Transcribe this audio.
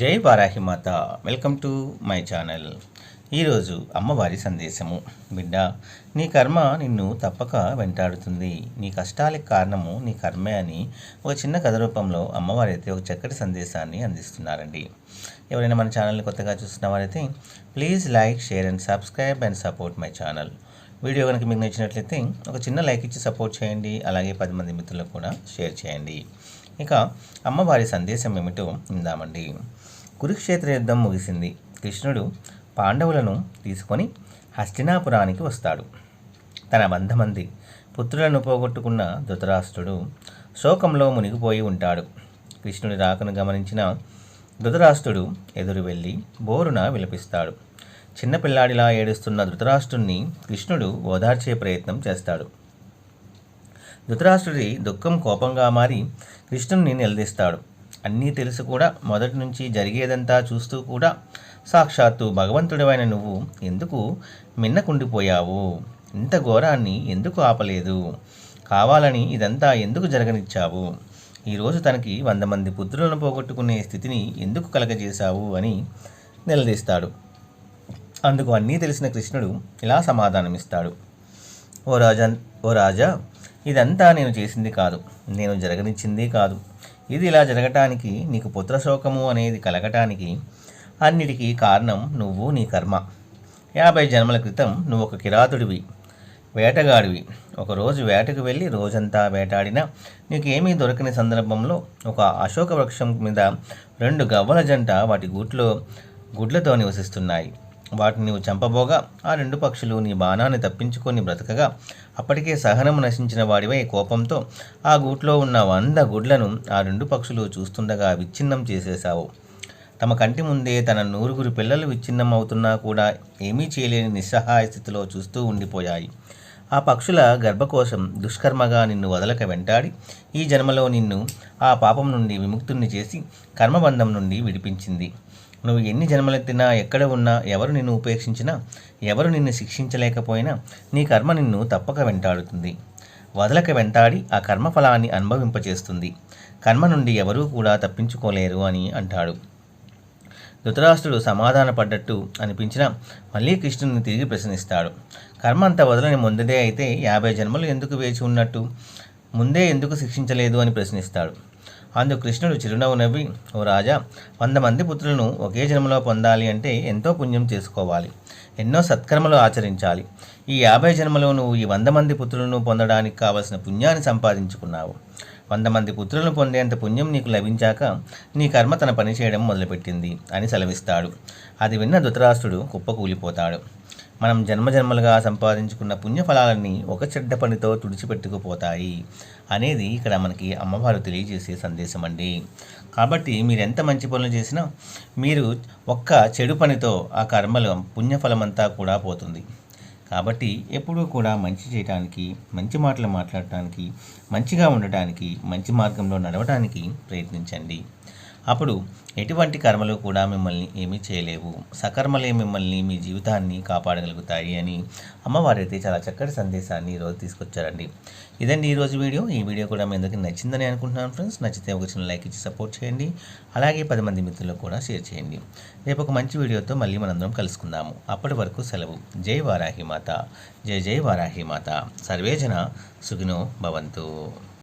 జై Varahimata welcome to my channel. ఈరోజు అమ్మవారి సందేశము. బిడ్డ నీ కర్మ నిన్ను తప్పక వెంటాడుతుంది. నీ కష్టాలకు కారణము నీ కర్మే అని ఒక చిన్న కథ రూపంలో అమ్మవారు అయితే ఒక చక్కటి సందేశాన్ని అందిస్తున్నారండి. ఎవరైనా మన ఛానల్ని కొత్తగా చూస్తున్న వారైతే please like share and subscribe and support my channel. Video కనుక మీకు నచ్చినట్లయితే ఒక చిన్న లైక్ ఇచ్చి సపోర్ట్ చేయండి. అలాగే పది మంది మిత్రులకు కూడా షేర్ చేయండి. ఇక అమ్మవారి సందేశం ఏమిటో ఇందామండి కురుక్షేత్ర యుద్ధం ముగిసింది. కృష్ణుడు పాండవులను తీసుకొని హస్తినాపురానికి వస్తాడు. తన వంద మంది పుత్రులను పోగొట్టుకున్న ధృతరాష్ట్రుడు శోకంలో మునిగిపోయి ఉంటాడు. కృష్ణుడి రాకను గమనించిన ధృతరాష్ట్రుడు ఎదురు వెళ్ళి బోరున విలపిస్తాడు. చిన్నపిల్లాడిలా ఏడుస్తున్న ధృతరాష్ట్రుణ్ణి కృష్ణుడు ఓదార్చే ప్రయత్నం చేస్తాడు. ధృతరాష్ట్రుడి దుఃఖం కోపంగా మారి కృష్ణుని నిలదీస్తాడు. అన్నీ తెలుసు కూడా మొదటి నుంచి జరిగేదంతా చూస్తూ కూడా సాక్షాత్తు భగవంతుడివైన నువ్వు ఎందుకు మిన్నకుండిపోయావు? ఇంత ఘోరాన్ని ఎందుకు ఆపలేదు? కావాలని ఇదంతా ఎందుకు జరగనిచ్చావు? ఈరోజు తనకి వంద మంది పుత్రులను పోగొట్టుకునే స్థితిని ఎందుకు కలగజేశావు అని నిలదీస్తాడు. అందుకు అన్నీ తెలిసిన కృష్ణుడు ఇలా సమాధానమిస్తాడు. ఓ రాజా ఓ రాజా ఇదంతా నేను చేసింది కాదు. నేను జరగనిచ్చింది కాదు. ఇది ఇలా జరగటానికి నీకు పుత్రశోకము అనేది కలగటానికి అన్నిటికీ కారణం నువ్వు నీ కర్మ. యాభై జన్మల క్రితం నువ్వు ఒక కిరాతుడివి వేటగాడివి. ఒకరోజు వేటకు వెళ్ళి రోజంతా వేటాడినా నీకు ఏమీ దొరకని సందర్భంలో ఒక అశోక వృక్షం మీద రెండు గవ్వల జంట వాటి గూట్లో గుడ్లతో నివసిస్తున్నాయి. వాటిని నీవు చంపబోగా ఆ రెండు పక్షులు నీ బాణాన్ని తప్పించుకొని బ్రతకగా అప్పటికే సహనము నశించిన వాడివై కోపంతో ఆ గూట్లో ఉన్న వంద గుడ్లను ఆ రెండు పక్షులు చూస్తుండగా విచ్ఛిన్నం చేసేశావు. తమ కంటి ముందే తన నూరుగురు పిల్లలు విచ్ఛిన్నం అవుతున్నా కూడా ఏమీ చేయలేని నిస్సహాయ స్థితిలో చూస్తూ ఉండిపోయాయి. ఆ పక్షుల గర్భకోశం దుష్కర్మగా నిన్ను వదలక వెంటాడి ఈ జన్మలో నిన్ను ఆ పాపం నుండి విముక్తుణ్ణి చేసి కర్మబంధం నుండి విడిపించింది. నువ్వు ఎన్ని జన్మలెత్తినా ఎక్కడ ఉన్నా ఎవరు నిన్ను ఉపేక్షించినా ఎవరు నిన్ను శిక్షించలేకపోయినా నీ కర్మ నిన్ను తప్పక వెంటాడుతుంది. వదలక వెంటాడి ఆ కర్మఫలాన్ని అనుభవింపచేస్తుంది. కర్మ నుండి ఎవరూ కూడా తప్పించుకోలేరు అని అంటాడు. ధృతరాష్ట్రుడు సమాధానపడ్డట్టు అనిపించినా మళ్ళీ కృష్ణుని తిరిగి ప్రశ్నిస్తాడు. కర్మ అంత వదలని ముందుదే అయితే యాభై జన్మలు ఎందుకు వేచి ఉన్నట్టు? ముందే ఎందుకు శిక్షించలేదు అని ప్రశ్నిస్తాడు. అందు కృష్ణుడు చిరునవ్వు నవ్వి ఓ రాజా వంద మంది పుత్రులను ఒకే జన్మలో పొందాలి అంటే ఎంతో పుణ్యం చేసుకోవాలి. ఎన్నో సత్కర్మలు ఆచరించాలి. ఈ యాభై జన్మలో నువ్వు ఈ వంద మంది పుత్రులను పొందడానికి కావలసిన పుణ్యాన్ని సంపాదించుకున్నావు. వంద మంది పుత్రులను పొందేంత పుణ్యం నీకు లభించాక నీ కర్మ తన పని చేయడం మొదలుపెట్టింది అని సెలవిస్తాడు. అది విన్న ధృతరాష్ట్రుడు కుప్పకూలిపోతాడు. మనం జన్మజన్మలుగా సంపాదించుకున్న పుణ్యఫలాలన్నీ ఒక చెడ్డ పనితో తుడిచిపెట్టుకుపోతాయి అనేది ఇక్కడ మనకి అమ్మవారు తెలియజేసే సందేశం అండి కాబట్టి మీరు ఎంత మంచి పనులు చేసినా మీరు ఒక్క చెడు పనితో ఆ కర్మల పుణ్యఫలమంతా కూడా పోతుంది. కాబట్టి ఎప్పుడూ కూడా మంచి చేయడానికి మంచి మాటలు మాట్లాడటానికి మంచిగా ఉండటానికి మంచి మార్గంలో నడవడానికి ప్రయత్నించండి. అప్పుడు ఎటువంటి కర్మలు కూడా మిమ్మల్ని ఏమీ చేయలేవు. సకర్మలే మిమ్మల్ని మీ జీవితాన్ని కాపాడగలుగుతాయి అని అమ్మవారైతే చాలా చక్కటి సందేశాన్ని ఈరోజు తీసుకొచ్చారండి. ఇదండి ఈరోజు వీడియో. ఈ వీడియో కూడా మీ అందరికీ నచ్చిందని అనుకుంటున్నాను ఫ్రెండ్స్. నచ్చితే ఒక చిన్న లైక్ ఇచ్చి సపోర్ట్ చేయండి. అలాగే పది మంది మిత్రులకు కూడా షేర్ చేయండి. రేపు ఒక మంచి వీడియోతో మళ్ళీ మనందరం కలుసుకుందాము. అప్పటి వరకు సెలవు. జై వారాహి మాత. జై జై వారాహి మాత. సర్వేజన సుఖినో భవంతు.